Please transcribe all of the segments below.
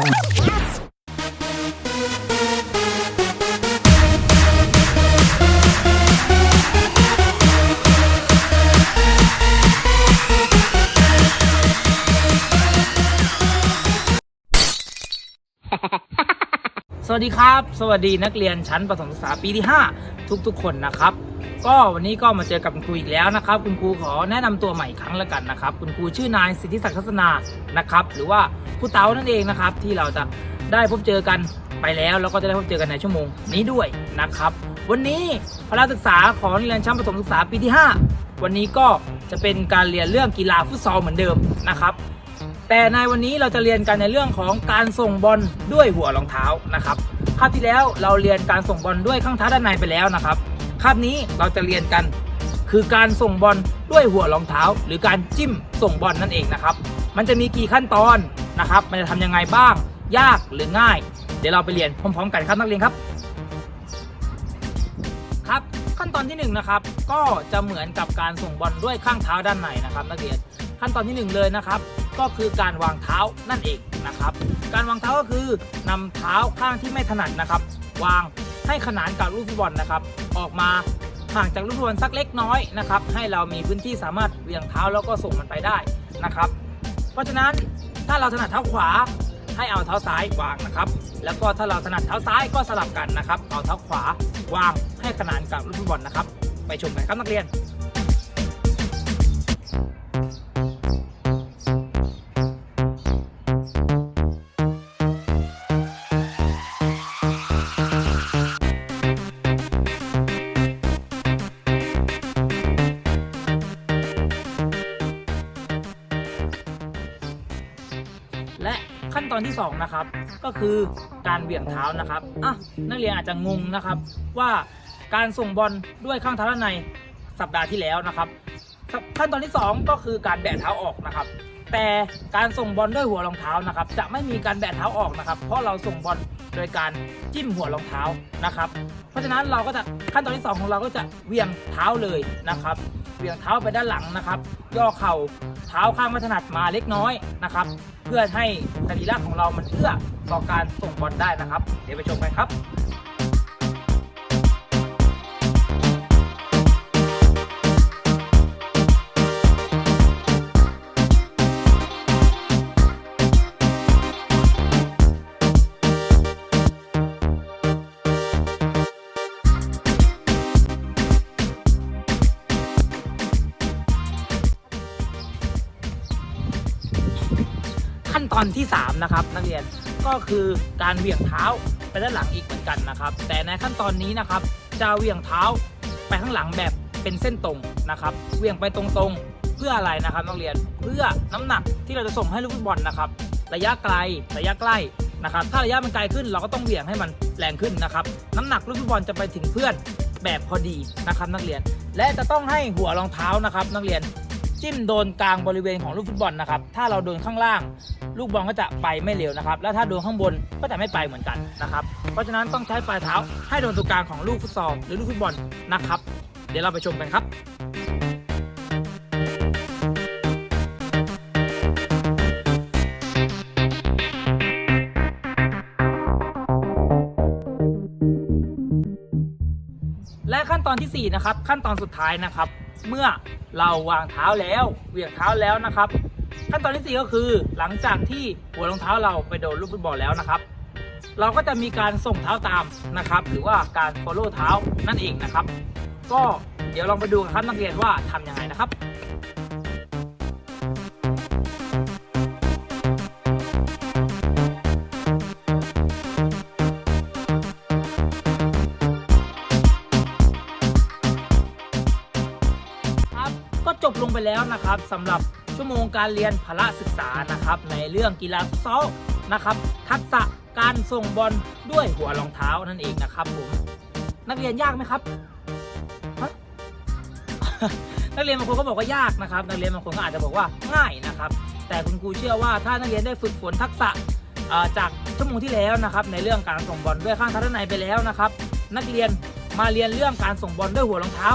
สวัสดีครับ สวัสดีนักเรียนชั้นประถมศึกษาปีที่ 5 ทุกๆ คนนะครับ ก็วันนี้ก็มาเจอกับคุณครูอีกแล้วนะครับ คุณครูขอแนะนำตัวใหม่อีกครั้งแล้วกันนะครับ คุณครูชื่อนายสิทธิศักดิ์ทัศนานะครับ หรือว่าครูเต๋านั่นเองนะครับ ที่เราจะได้พบเจอกันไปแล้วแล้วก็จะได้พบเจอกันในชั่วโมงนี้ด้วยนะครับ วันนี้พละศึกษาของนักเรียนชั้นประถมศึกษาปีที่ 5 วันนี้ก็จะเป็นการเรียนเรื่องกีฬาฟุตซอลเหมือนเดิมนะครับ แต่ในวันนี้เราจะเรียนกันในเรื่องของการส่งบอลด้วยหัวรองเท้านะครับคาบที่แล้วเราเรียนการส่งบอลด้วยข้างเท้าด้านในไปแล้วนะครับ คาบนี้เราจะเรียนกัน คือการส่งบอลด้วยหัวรองเท้า หรือการจิ้มส่งบอลนั่นเองนะครับ มันจะมีกี่ขั้นตอนนะครับ มันจะทำยังไงบ้าง ยากหรือง่าย เดี๋ยวเราไปเรียนพร้อมๆ กันครับนักเรียนครับ ครับขั้นตอนที่หนึ่งนะครับ ก็จะเหมือนกับการส่งบอลด้วยข้างเท้าด้านในนะครับ นักเรียนขั้นตอนที่หนึ่งเลยนะครับ ก็คือการวางเท้านั่นเองนะครับ การวางเท้าก็คือนำเท้าข้างที่ไม่ถนัดนะครับ วาง ให้ขนานกับลูกฟุตบอลนะครับออกมาห่างจากลูกฟุตบอลสักเล็กน้อยนะครับให้เรามีพื้นที่สามารถเวียงเท้าแล้วก็ส่งมันไปได้นะครับ เพราะฉะนั้นถ้าเราถนัดเท้าขวาให้เอาเท้าซ้ายวางนะครับ แล้วก็ถ้าเราถนัดเท้าซ้ายก็สลับกันนะครับ เอาเท้าขวาวางให้ขนานกับลูกฟุตบอลนะครับ ไปชมกันครับนักเรียน อนที่2นะครับก็คือการเบี่ยงเท้านะครับอะนักเรียนอาจจะงงนะครับ ว่าการส่งบอลด้วยข้างเท้าด้านในสัปดาห์ที่แล้วนะครับสขั้นตอนที่ 2 ก็คือการแบะเท้าออกนะครับ แต่การส่งบอลด้วยหัวรองเท้านะครับ จะไม่มีการแบะเท้าออกนะครับ เพราะเราส่งบอลโดยการจิ้มหัวรองเท้านะครับ เพราะฉะนั้นเราก็จะขั้นตอนที่ 2 ของเราก็จะเหวี่ยงเท้าเลยนะครับเหวี่ยงเท้าไปด้านหลังนะครับ ย่อเข่า เท้าข้างไม่ถนัดมาเล็กน้อยนะครับ เพื่อให้สรีระของเรามันเอื้อต่อการส่งบอลได้นะครับ เดี๋ยวไปชมกันครับ ตอนที่ 3 นะครับ นักเรียนก็คือการเหวี่ยงเท้าไปด้านหลังอีกเหมือนกันนะครับ แต่ในขั้นตอนนี้นะครับ จะเหวี่ยงเท้าไปข้างหลังแบบเป็นเส้นตรงนะครับเหวี่ยงไปตรงๆ เพื่ออะไรนะครับนักเรียนเพื่อน้ำหนักที่เราจะส่งให้ลูกฟุตบอลนะครับ ระยะไกลระยะใกล้นะครับ ถ้าระยะมันไกลขึ้นเราก็ต้องเหวี่ยงให้มันแรงขึ้นนะครับ น้ำหนักลูกฟุตบอลจะไปถึงเพื่อนแบบพอดีนะครับนักเรียน และจะต้องให้หัวรองเท้านะครับ นักเรียนจิ้มโดนกลางบริเวณของลูกฟุตบอลนะครับ ถ้าเราโดนข้างล่าง ลูกบอลก็จะไปไม่เร็วนะครับ แล้วถ้าโดนข้างบนก็จะไม่ไปเหมือนกันนะครับ เพราะฉะนั้นต้องใช้ปลายเท้าให้โดนตรงกลางของลูกฟุตซอลหรือลูกฟุตบอลนะครับ เดี๋ยวเราไปชมกันครับและขั้นตอนทีสี่4 นะครับ ขั้นตอนสุดท้ายนะครับ เมื่อเราวางเท้าแล้วเหวี่ยงเท้าแล้วนะครับ ขั้นตอนที่ 4 ก็คือหลังจากที่หัวรองเท้าเราไปโดนลูกฟุตบอลแล้วนะครับ เราก็จะมีการส่งเท้าตามนะครับ หรือว่าการ follow เท้านั่นเองนะครับ ก็เดี๋ยวลองไปดูกันครับนักเรียนว่าทำยังไงนะครับครับก็จบลงไปแล้วนะครับสำหรับ ชั่วโมงการเรียนพละศึกษานะครับ ในเรื่องกีฬาฟุตซอลนะครับ ทักษะการส่งบอลด้วยหัวรองเท้านั่นเองนะครับผมนักเรียนยากไหมครับนักเรียนบางคนก็บอกว่ายากนะครับ นักเรียนบางคนก็อาจจะบอกว่าง่ายนะครับ แต่คุณครูเชื่อว่าถ้านักเรียนได้ฝึกฝนทักษะจากชั่วโมงที่แล้วนะครับ ในเรื่องการส่งบอลด้วยข้างเท้าด้านในไปแล้วนะครับ นักเรียนมาเรียนเรื่องการส่งบอลด้วยหัวรองเท้า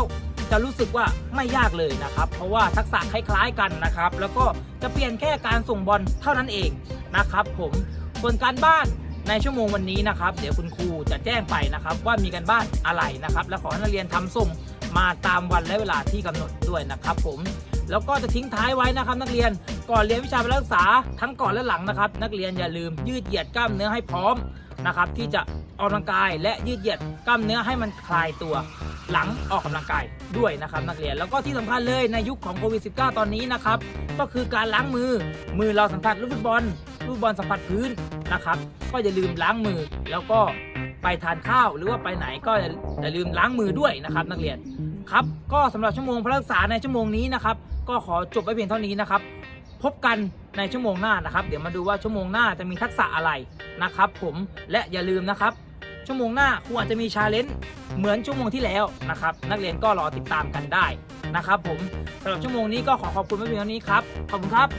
จะรู้สึกว่าไม่ยากเลยนะครับ เพราะว่าทักษะคล้ายๆกันนะครับ แล้วก็จะเปลี่ยนแค่การส่งบอลเท่านั้นเองนะครับผมส่วนการบ้านในชั่วโมงวันนี้นะครับ เดี๋ยวคุณครูจะแจ้งไปนะครับ ว่ามีการบ้านอะไรนะครับ และขอให้นักเรียนทำส่งมาตามวันและเวลาที่กำหนดด้วยนะครับผมแล้วก็จะทิ้งท้ายไว้นะครับ นักเรียนก่อนเรียนวิชาพลศึกษาทั้งก่อนและหลังนะครับ นักเรียนอย่าลืมยืดเหยียดกล้ามเนื้อให้พร้อมนะครับ ที่จะออกกำลังกายและยืดเหยียดกล้ามเนื้อให้มันคลายตัว หลังออกกำลังกายด้วยนะครับนักเรียนแล้วก็ที่สำคัญเลยในยุคของโควิด -19 ตอนนี้นะครับก็คือการล้างมือมือเราสัมผัสลูกฟุตบอลลูกบอลสัมผัสพื้นนะครับก็อย่าลืมล้างมือแล้วก็ไปทานข้าวหรือว่าไปไหนก็อย่าอย่าลืมล้างมือด้วยนะครับนักเรียนครับก็สำหรับชั่วโมงพระศึกษาในชั่วโมงนี้นะครับก็ขอจบไว้เพียงเท่านี้นะครับพบกันในชั่วโมงหน้านะครับ เดี๋ยวมาดูว่าชั่วโมงหน้าจะมีทักษะอะไรนะครับ ผมและอย่าลืมนะครับ ชั่วโมงหน้าครูอาจจะมีชาเลนจ์เหมือนชั่วโมงที่แล้วนะครับ นักเรียนก็รอติดตามกันได้นะครับผมสำหรับชั่วโมงนี้ก็ขอขอบคุณไว้เพียงเท่านี้ครับ ขอบคุณครับ